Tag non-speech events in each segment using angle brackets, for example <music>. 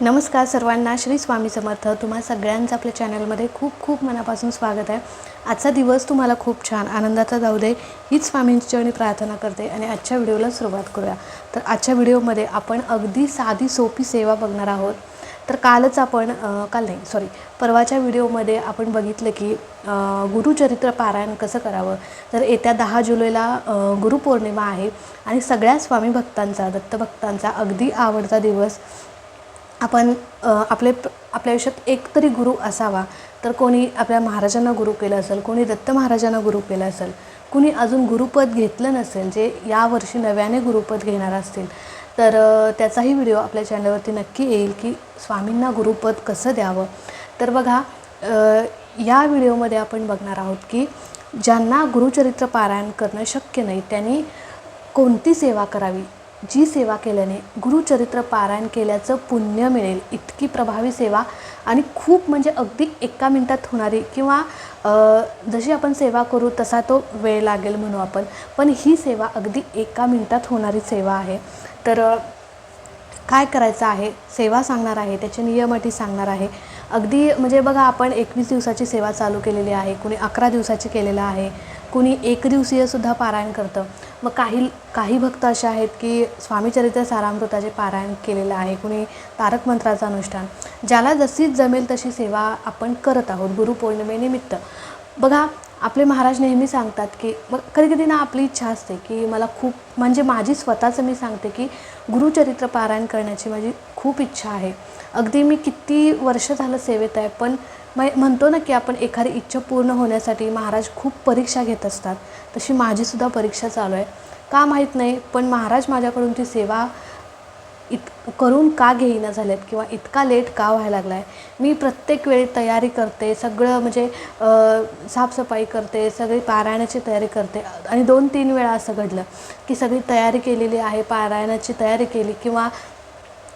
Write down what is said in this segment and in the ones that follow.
नमस्कार सर्वांना श्री स्वामी समर्थ. तुम्हा सगळ्यांचं आपल्या चॅनलमध्ये खूप खूप मनापासून स्वागत आहे. आजचा दिवस तुम्हाला खूप छान आनंदाचा जाऊ दे हीच स्वामींची चरणी प्रार्थना करते आणि आजच्या व्हिडिओला सुरुवात करूया. तर आजच्या व्हिडिओमध्ये आपण अगदी साधी सोपी सेवा बघणार आहोत. तर कालच आपण काल नाही सॉरी परवाच्या व्हिडिओमध्ये आपण बघितलं की गुरुचरित्र पारायण कसं करावं? तर येत्या दहा जुलैला गुरुपौर्णिमा आहे आणि सगळ्या स्वामी भक्तांचा दत्तभक्तांचा अगदी आवडता दिवस आपण आपले आपल्या आयुष्यात एक तरी गुरु असावा. तर कोणी आपल्या महाराजांना गुरु केलं असेल कोणी दत्त महाराजांना गुरु केलं असेल कुणी अजून गुरुपद घेतलं नसेल जे यावर्षी नव्याने गुरुपद घेणार असतील तर त्याचाही व्हिडिओ आपल्या चॅनलवरती नक्की येईल की स्वामींना गुरुपद कसं द्यावं. तर बघा या व्हिडिओमध्ये आपण बघणार आहोत की ज्यांना गुरुचरित्र पारायण करणं शक्य नाही त्यांनी कोणती सेवा करावी? जी सेवा केल्याने गुरुचरित्र पारायण केल्याचं पुण्य मिळेल. इतकी प्रभावी सेवा आणि खूप म्हणजे अगदी एका मिनटात होणारी किंवा जशी आपण सेवा करू तसा तो वेळ लागेल म्हणू आपण. पण ही सेवा अगदी एका मिनटात होणारी सेवा आहे. तर काय करायचं आहे? सेवा सांगणार आहे त्याचे नियम अटी सांगणार आहे. अगदी म्हणजे बघा आपण एकवीस दिवसाची सेवा चालू केलेली आहे. कुणी अकरा दिवसाची केलेलं आहे. कुणी एक दिवसीयसुद्धा पारायण करतं. मग काही काही भक्त असे आहेत की स्वामीचरित्र सारामृताचे पारायण केलेलं आहे कुणी तारक मंत्राचं अनुष्ठान. ज्याला जशी जमेल तशी सेवा आपण करत आहोत गुरुपौर्णिमेनिमित्त. बघा आपले महाराज नेहमी सांगतात की मग कधी कधी ना आपली इच्छा असते की मला खूप म्हणजे माझी स्वतःचं मी सांगते की गुरुचरित्र पारायण करण्याची माझी खूप इच्छा आहे. अगदी मी किती वर्ष झालं सेवेत आहे पण मै म्हणतो ना की आपण एखादी इच्छा पूर्ण होण्यासाठी महाराज खूप परीक्षा घेत असतात. तशी माझीसुद्धा परीक्षा चालू आहे. का माहीत नाही पण महाराज माझ्याकडून ती सेवा इत करून का घेईना झाल्यात किंवा इतका लेट का व्हायला लागला आहे मी प्रत्येक वेळी तयारी करते सगळं म्हणजे साफसफाई करते सगळी पारायणाची तयारी करते. आणि दोन तीन वेळा असं घडलं की सगळी तयारी केलेली आहे पारायणाची तयारी केली किंवा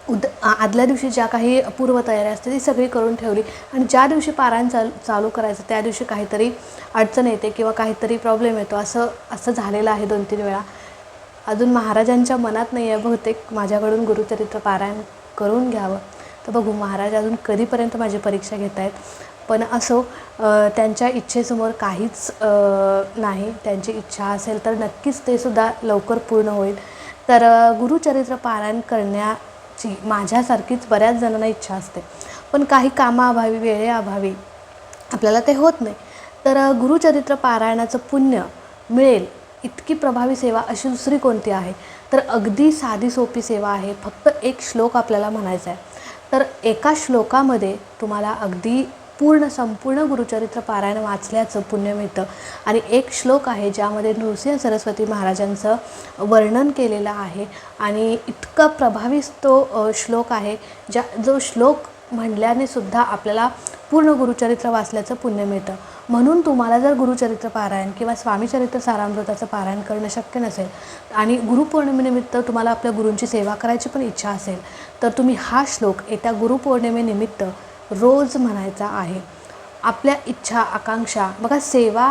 उद आदल्या दिवशी ज्या काही पूर्वतयारी असते ती सगळी करून ठेवली. आणि ज्या दिवशी पारायण चाल चालू करायचं त्या दिवशी काहीतरी अडचण येते किंवा काहीतरी प्रॉब्लेम येतो. असं असं झालेलं आहे दोन तीन वेळा. अजून महाराजांच्या मनात नाही आहे बहुतेक. माझ्याकडून गुरुचरित्र पारायण करून घ्यावं. तर बघू महाराज अजून कधीपर्यंत माझी परीक्षा घेत आहेत. पण असो त्यांच्या इच्छेसमोर काहीच नाही. त्यांची इच्छा असेल तर नक्कीच ते सुद्धा लवकर पूर्ण होईल. तर गुरुचरित्र पारायण करण्याची माझ्यासारखीच बऱ्याच जणांना इच्छा असते. पण काही कामाअभावी वेळेअभावी आपल्याला ते होत नाही. तर गुरुचरित्र पारायणाचं पुण्य मिळेल. इतकी प्रभावी सेवा अशी दुसरी कोणती आहे? तर अगदी साधी सोपी सेवा आहे. फक्त एक श्लोक आपल्याला म्हणायचा आहे. तर एका श्लोकामध्ये तुम्हाला अगदी पूर्ण संपूर्ण गुरुचरित्र पारायण वाचल्याचं पुण्य मिळतं. आणि एक श्लोक आहे ज्यामध्ये नृसिंह सरस्वती महाराजांचं वर्णन केलेलं आहे. आणि इतका प्रभावी तो श्लोक आहे ज्या जो श्लोक म्हणल्याने सुद्धा आपल्याला पूर्ण गुरुचरित्र वाचल्याचं पुण्य मिळतं. म्हणून तुम्हाला जर गुरुचरित्र पारायण किंवा स्वामीचरित्र सारामृताचं पारायण करणं शक्य नसेल आणि गुरुपौर्णिमेनिमित्त तुम्हाला आपल्या गुरूंची सेवा करायची पण इच्छा असेल तर तुम्ही हा श्लोक येत्या गुरुपौर्णिमेनिमित्त रोज म्हणायचा आहे. आपल्या इच्छा आकांक्षा बघा सेवा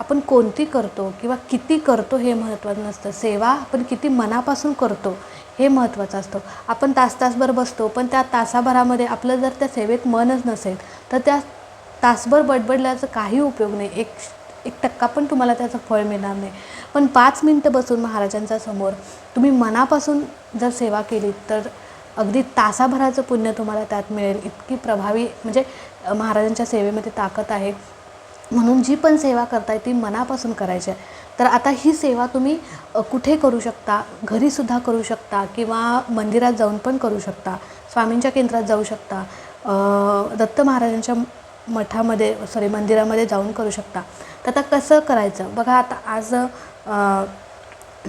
आपण कोणती करतो किंवा किती करतो हे महत्त्वाचं नसतं. सेवा आपण किती मनापासून करतो हे महत्त्वाचं असतं. आपण तास तासभर बसतो पण त्या तासाभरामध्ये आपलं जर त्या सेवेत मनच नसेल तर त्या तासभर बडबडल्याचा काही उपयोग नाही. एक एक टक्का पण तुम्हाला त्याचं फळ मिळणार नाही. पण पाच मिनटं बसून महाराजांच्या समोर तुम्ही मनापासून जर सेवा केली तर अगदी तासाभराचं पुण्य तुम्हाला त्यात मिळेल. इतकी प्रभावी म्हणजे महाराजांच्या सेवेमध्ये ताकद आहे. म्हणून जी पण सेवा करताय ती मनापासून करायची आहे. तर आता ही सेवा तुम्ही कुठे करू शकता? घरीसुद्धा करू शकता किंवा मंदिरात जाऊन पण करू शकता? स्वामींच्या केंद्रात जाऊ शकता? दत्त महाराजांच्या मठामध्ये सॉरी मंदिरामध्ये जाऊन करू शकता. तर आता कसं करायचं? बघा आता आज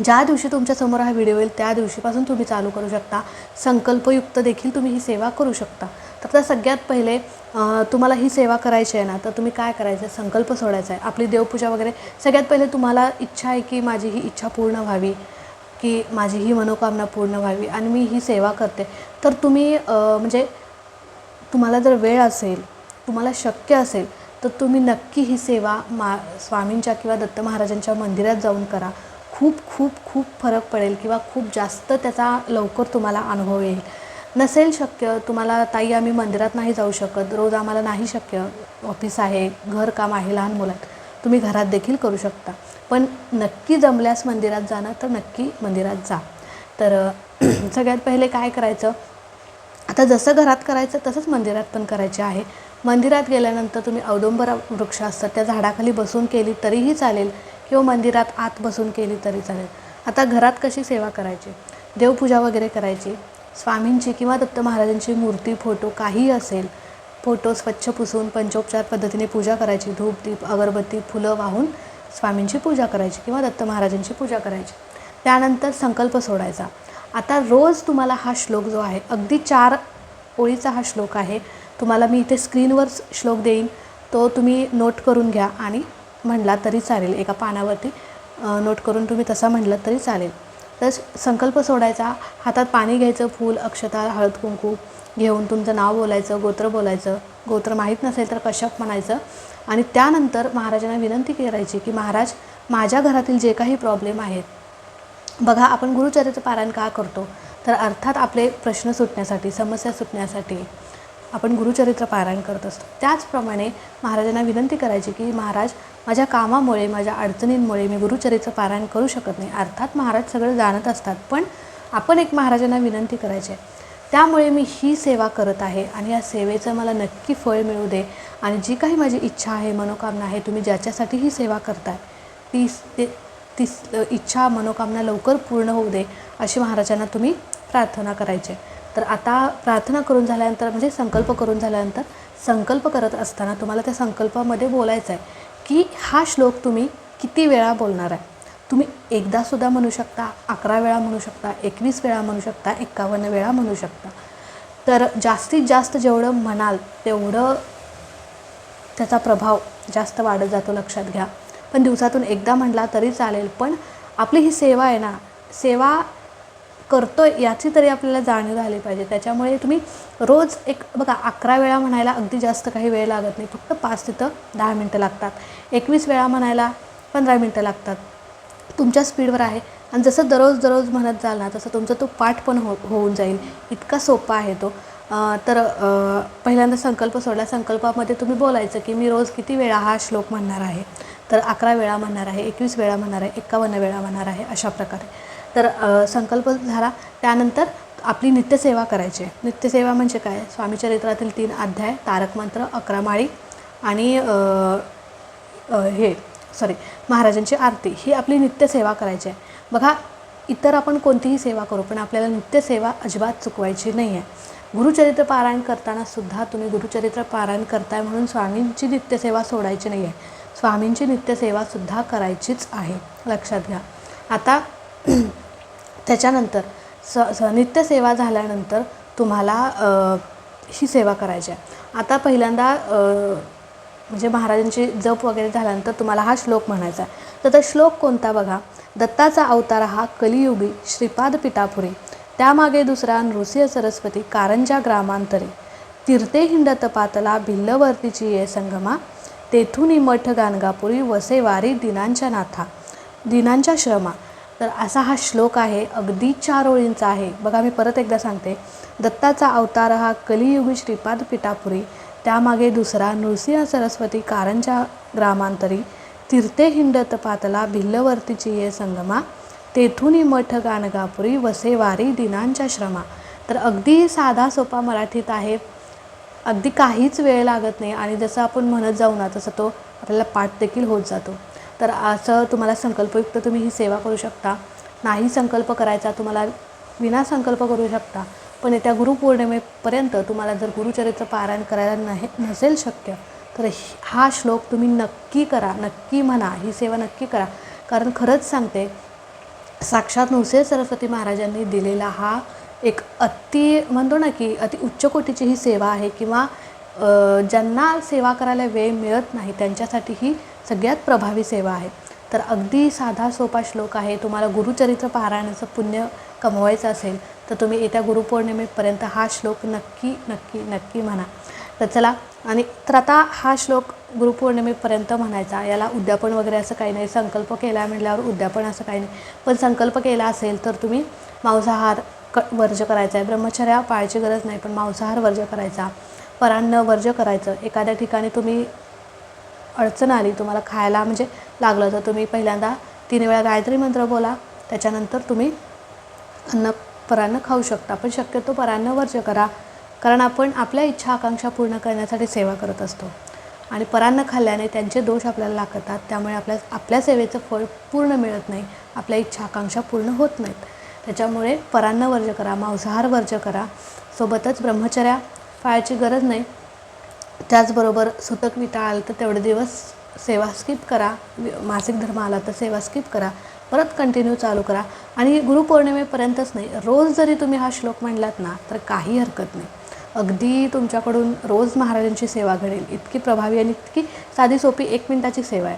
ज्या दिवशी तुमच्यासमोर हा व्हिडिओ येईल त्या दिवशीपासून तुम्ही चालू करू शकता. संकल्पयुक्त देखील तुम्ही ही सेवा करू शकता. तर आता सगळ्यात पहिले तुम्हाला ही सेवा करायची आहे ना तर तुम्ही काय करायचं? आहे संकल्प सोडायचा आहे. आपली देवपूजा वगैरे सगळ्यात पहिले तुम्हाला इच्छा आहे की माझी ही इच्छा पूर्ण व्हावी की माझी ही मनोकामना पूर्ण व्हावी आणि मी ही सेवा करते. तर तुम्ही म्हणजे तुम्हाला जर वेळ असेल तुम्हाला शक्य असेल तर तुम्ही नक्की ही सेवा मा स्वामींच्या किंवा दत्त महाराजांच्या मंदिरात जाऊन करा. खूप खूप खूप फरक पडेल किंवा खूप जास्त त्याचा लवकर तुम्हाला अनुभव येईल. नसेल शक्य तुम्हाला ताई आम्ही मंदिरात नाही जाऊ शकत. रोज आम्हाला नाही शक्य. ऑफिस आहे घरकाम आहे लहान मुलात. तुम्ही घरात देखील करू शकता. पण नक्की जमल्यास मंदिरात जाणं तर नक्की मंदिरात जा. तर <clears throat> सगळ्यात पहिले काय करायचं? आता जसं घरात करायचं तसंच मंदिरात पण करायचे आहे. मंदिरात गेल्यानंतर तुम्ही औदुंबरा वृक्ष असतात त्या झाडाखाली बसून केली तरीही चालेल किंवा मंदिरात आत बसून केली तरी चालेल. आता घरात कशी सेवा करायची? देवपूजा वगैरे करायची. स्वामींची किंवा दत्त महाराजांची मूर्ती फोटो काहीही असेल फोटो स्वच्छ पुसून पंचोपचार पद्धतीने पूजा करायची. धूप दीप अगरबत्ती फुलं वाहून स्वामींची पूजा करायची किंवा दत्त महाराजांची पूजा करायची. त्यानंतर संकल्प सोडायचा. आता रोज तुम्हाला हा श्लोक जो आहे अगदी चार ओळीचा हा श्लोक आहे. तुम्हाला मी इथे स्क्रीनवर श्लोक देईन. तो तुम्ही नोट करून घ्या आणि म्हणला तरी चालेल. एका पानावरती नोट करून तुम्ही तसा म्हणलं तरी चालेल. तर संकल्प सोडायचा. हातात पाणी घ्यायचं फूल अक्षता हळद कुंकू घेऊन तुमचं नाव बोलायचं गोत्र बोलायचं. गोत्र माहीत नसेल तर कश्यप म्हणायचं. आणि त्यानंतर महाराजांना विनंती करायची की महाराज माझ्या घरातील जे काही प्रॉब्लेम आहेत बघा आपण गुरुचरित्र पारायण का करतो? तर अर्थात आपले प्रश्न सुटण्यासाठी समस्या सुटण्यासाठी आपण गुरुचरित्र पारायण करत असतो. त्याचप्रमाणे महाराजांना विनंती करायची की महाराज माझ्या कामामुळे माझ्या अडचणींमुळे मी गुरुचरित्र पारायण करू शकत नाही. अर्थात महाराज सगळं जाणत असतात पण आपण एक महाराजांना विनंती करायची आहे. त्यामुळे मी ही सेवा करत आहे आणि या सेवेचं मला नक्की फळ मिळू दे आणि जी काही माझी इच्छा आहे मनोकामना आहे तुम्ही ज्याच्यासाठी ही सेवा करताय ती ते ती इच्छा मनोकामना लवकर पूर्ण होऊ दे अशी महाराजांना तुम्ही प्रार्थना करायची. तर आता प्रार्थना करून झाल्यानंतर म्हणजे संकल्प करून झाल्यानंतर संकल्प करत असताना तुम्हाला त्या संकल्पामध्ये बोलायचं आहे की हा श्लोक तुम्ही किती वेळा बोलणार आहे? तुम्ही एकदासुद्धा म्हणू शकता अकरा वेळा म्हणू शकता एकवीस वेळा म्हणू शकता एक्कावन्न वेळा म्हणू शकता. तर जास्तीत जास्त जेवढं म्हणाल तेवढं त्याचा प्रभाव जास्त वाढत जातो लक्षात घ्या. पण दिवसातून एकदा म्हटला तरी चालेल. पण आपली ही सेवा आहे ना सेवा करतो याची तरी आपल्याला जाणीव झाली पाहिजे. त्याच्यामुळे तुम्ही रोज एक बघा अकरा वेळा म्हणायला अगदी जास्त काही वेळ लागत नाही. फक्त पाच तिथं दहा मिनटं लागतात. एकवीस वेळा म्हणायला पंधरा मिनटं लागतात. तुमच्या स्पीडवर आहे. आणि जसं दररोज दररोज म्हणत जाल ना तसं तुमचा तो पाठ पण हो होऊन जाईल. इतका सोपा आहे तो. तर पहिल्यांदा संकल्प सोडला. संकल्पामध्ये तुम्ही बोलायचं की मी रोज किती वेळा हा श्लोक म्हणणार आहे? तर अकरा वेळा म्हणणार आहे एकवीस वेळा म्हणणार आहे एक्कावन्न वेळा म्हणणार आहे अशा प्रकारे. तर संकल्प झाला त्यानंतर आपली नित्यसेवा करायची. आहे नित्यसेवा म्हणजे काय? स्वामी चरित्रातील तीन अध्याय तारक मंत्र अकरा माळी आणि हे सॉरी महाराजांची आरती. ही आपली नित्यसेवा करायची आहे. बघा इतर आपण कोणतीही सेवा करू पण आपल्याला नित्यसेवा अजिबात चुकवायची नाही आहे गुरुचरित्र पारायण करताना सुद्धा तुम्ही गुरुचरित्र पारायण करताय म्हणून स्वामींची नित्यसेवा सोडायची नाही आहे स्वामींची नित्यसेवासुद्धा करायचीच आहे. लक्षात घ्या. आता <clears throat> त्याच्यानंतर स स नित्यसेवा झाल्यानंतर तुम्हाला ही सेवा करायची आहे. आता पहिल्यांदा म्हणजे महाराजांची जप वगैरे झाल्यानंतर तुम्हाला हा श्लोक म्हणायचा आहे. तर तो श्लोक कोणता बघा? दत्ताचा अवतार हा कलियुगी श्रीपाद पिठापुरी. त्यामागे दुसरा नृसिंह सरस्वती कारंजा ग्रामांतरी. तीर्थे हिंड तपातला भिल्लवर्तीची ये संगमा. तेथून मठ गाणगापुरी वसे वारी दिनांच्या नाथा. दिनांच्या श्रमा तर असा हा श्लोक आहे अगदी चार ओळींचा आहे. बघा मी परत एकदा सांगते. दत्ताचा अवतार हा कलियुगी श्रीपाद पिठापुरी त्यामागे दुसरा नृसिंह सरस्वती कारंजा ग्रामांतरी तीर्थे हिंडत पातला भिल्लवर्तीची ये संगमा तेथून मठ गाणगापुरी वसे वारी दिनांच्या श्रमा तर अगदी साधा सोपा मराठीत आहे अगदी काहीच वेळ लागत नाही आणि जसं आपण म्हणत जाऊ ना तसं तो आपल्याला पाठदेखील होत जातो. तर असं तुम्हाला संकल्पयुक्त तुम्ही ही सेवा करू शकता. नाही संकल्प करायचा तुम्हाला विना संकल्प करू शकता. पण येत्या गुरुपौर्णिमेपर्यंत तुम्हाला जर गुरुचरित्र पारायण करायला नाही नसेल शक्य तर हा श्लोक तुम्ही नक्की करा नक्की म्हणा ही सेवा नक्की करा. कारण खरंच सांगते साक्षात नुसे सरस्वती महाराजांनी दिलेला हा एक अति म्हणतो ना की अति उच्च कोटीची ही सेवा आहे किंवा ज्यांना सेवा करायला वेळ मिळत नाही त्यांच्यासाठी ही सगळ्यात प्रभावी सेवा आहे. तर अगदी साधा सोपा श्लोक आहे तुम्हाला गुरुचरित्र पारायणाचं पुण्य कमवायचं असेल तर तुम्ही येत्या गुरुपौर्णिमेपर्यंत हा श्लोक नक्की नक्की नक्की म्हणा. तर चला आणि तर आता हा श्लोक गुरुपौर्णिमेपर्यंत म्हणायचा. याला उद्यापन वगैरे असं काही नाही. संकल्प केला म्हटल्यावर उद्यापन असं काही नाही. पण संकल्प केला असेल तर तुम्ही मांसाहार क वर्ज करायचा आहे ब्रह्मचर्या पाळायची गरज नाही पण मांसाहार वर्ज करायचा. परान्न वर्ज करायचं. एखाद्या ठिकाणी तुम्ही अडचण आली तुम्हाला खायला म्हणजे लागलं तर तुम्ही पहिल्यांदा तीन वेळा गायत्री मंत्र बोला. त्याच्यानंतर तुम्ही अन्न परान्न खाऊ शकता. पण शक्यतो परान्न वर्ज करा. कारण आपण आपल्या इच्छा आकांक्षा पूर्ण करण्यासाठी सेवा करत असतो. आणि परान्न खाल्ल्याने त्यांचे दोष आपल्याला लागतात. त्यामुळे आपल्या आपल्या सेवेचं फळ पूर्ण मिळत नाही. आपल्या इच्छा आकांक्षा पूर्ण होत नाहीत. त्याच्यामुळे परांना वर्ज करा मांसाहार वर्ज करा. सोबतच ब्रह्मचर्या पाळायची गरज नाही. त्याचबरोबर सुतक विटा आलं तर तेवढे दिवस सेवा स्किप करा. मासिक धर्म आला तर सेवा स्किप करा. परत कंटिन्यू चालू करा. आणि गुरुपौर्णिमेपर्यंतच नाही. रोज जरी तुम्ही हा श्लोक म्हणलात ना तर काही हरकत नाही. अगदी तुमच्याकडून रोज महाराजांची सेवा घडेल. इतकी प्रभावी आणि इतकी साधी सोपी एक मिनिटाची सेवा आहे.